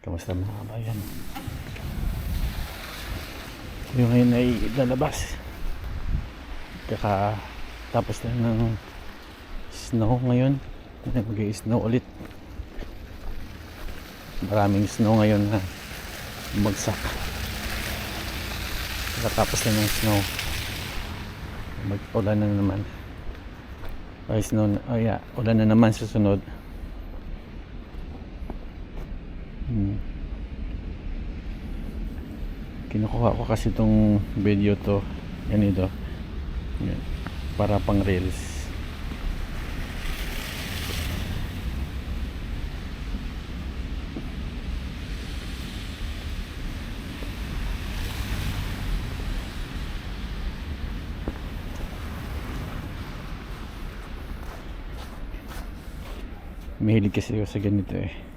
Kamusta mga kabayan? Yung ngayon ay lalabas. Kaka tapos lang ng snow ngayon. Mag-snow ulit. Maraming snow ngayon na bagsak. Kakatapos lang ng snow. Mag-ulan na naman. Ay, snow na. Oh, yeah. Ulan na naman susunod. Hmm. Kinukuha ko kasi itong video to ganito yan. para pang reels Mahilig kasi ako sa ganito eh.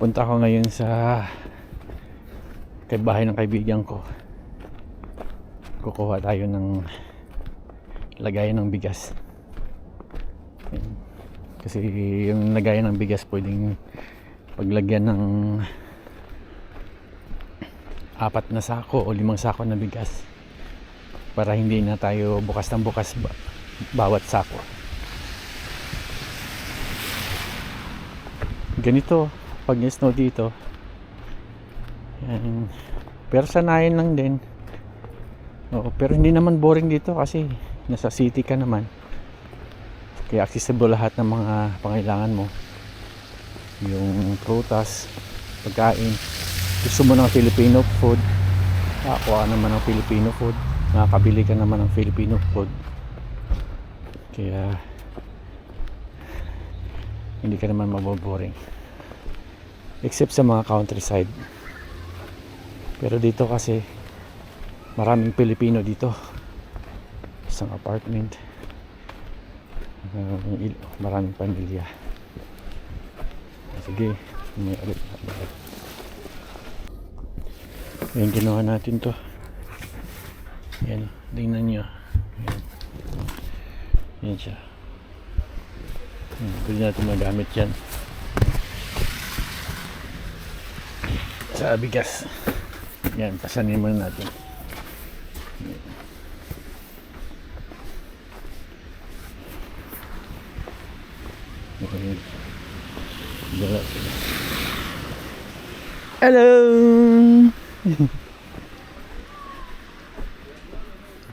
Punta ko ngayon sa kay bahay ng kaibigan ko. Kukuha tayo ng lagayan ng bigas. Kasi yung lagayan ng bigas pwedeng paglagyan ng apat na sako o limang sako na bigas para hindi na tayo bukas ng bukas ba- bawat sako. Ganito pag snow dito yan. Pero sanayin lang din. Oo, pero hindi naman boring dito kasi nasa city ka naman. Kaya accessible lahat ng mga pangailangan mo. Yung prutas, pagkain. Gusto mo ng Filipino food. Ako naman ng Filipino food. Nakakabili ka naman ng Filipino food. Kaya hindi ka naman maboboring. Except sa mga countryside. Pero dito kasi maraming Pilipino dito. Isang apartment. Il- maraming pamilya. Sige, may ulit. Yan, ginawa natin to. Yan, tingnan nyo. Yan. Yan siya. Yan, pwede natin magamit yan. Sa bigas. Yan, pasanin muna natin. Hello!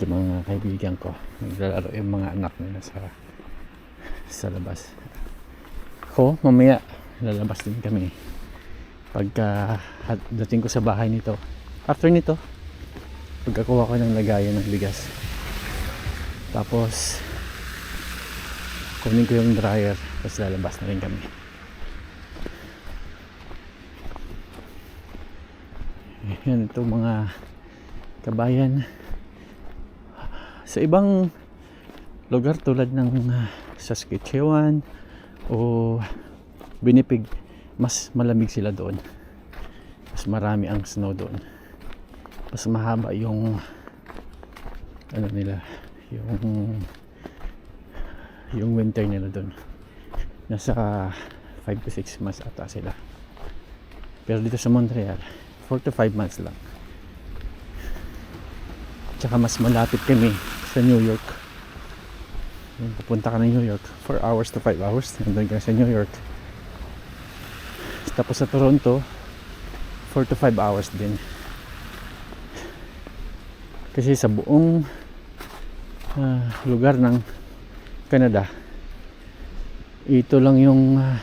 Yung mga kaibigan ko, naglalaro yung mga anak nila sa sa labas. Ako, mamaya, lalabas din kami. Pagka hat- dating ko sa bahay nito, after nito, pagkakuha ko ng lagayan ng bigas. Tapos, kunin ko yung dryer, tapos lalabas na rin kami. Yan ito mga kabayan. Sa ibang lugar tulad ng ah, Saskatchewan o Winnipeg, mas malamig sila doon. Mas marami ang snow doon. Mas mahaba yung ano nila, yung yung winter nila doon. Nasa 5 to 6 months ata sila. Pero dito sa Montreal, 4 to 5 months lang. Tsaka mas malapit kami sa New York. Yung pupunta ka ng New York, 4 hours to 5 hours, nandun ka sa New York. Tapos sa Toronto, 4 to 5 hours din. Kasi sa buong ah, lugar ng Canada, ito lang yung ah,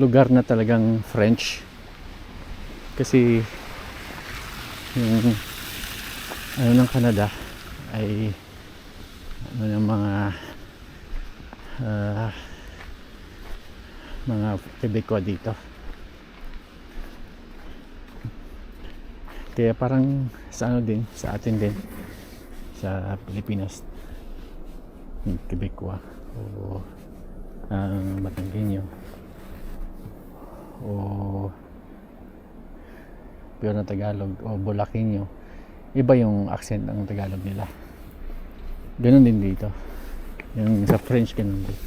lugar na talagang French. Kasi yung ano ng Canada ay ano ng mga ah, mga Quebecois dito. Kaya parang sa ano din, sa atin din, sa Pilipinas, yung Quebecois o ang Batanggenyo o pure na Tagalog o Bulakenyo iba yung accent ng Tagalog nila. Ganun din dito. Yung sa French ganun din.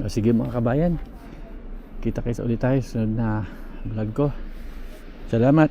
O, sige mga kabayan. Kita kayo ulit tayo sa sunod na vlog ko Salamat.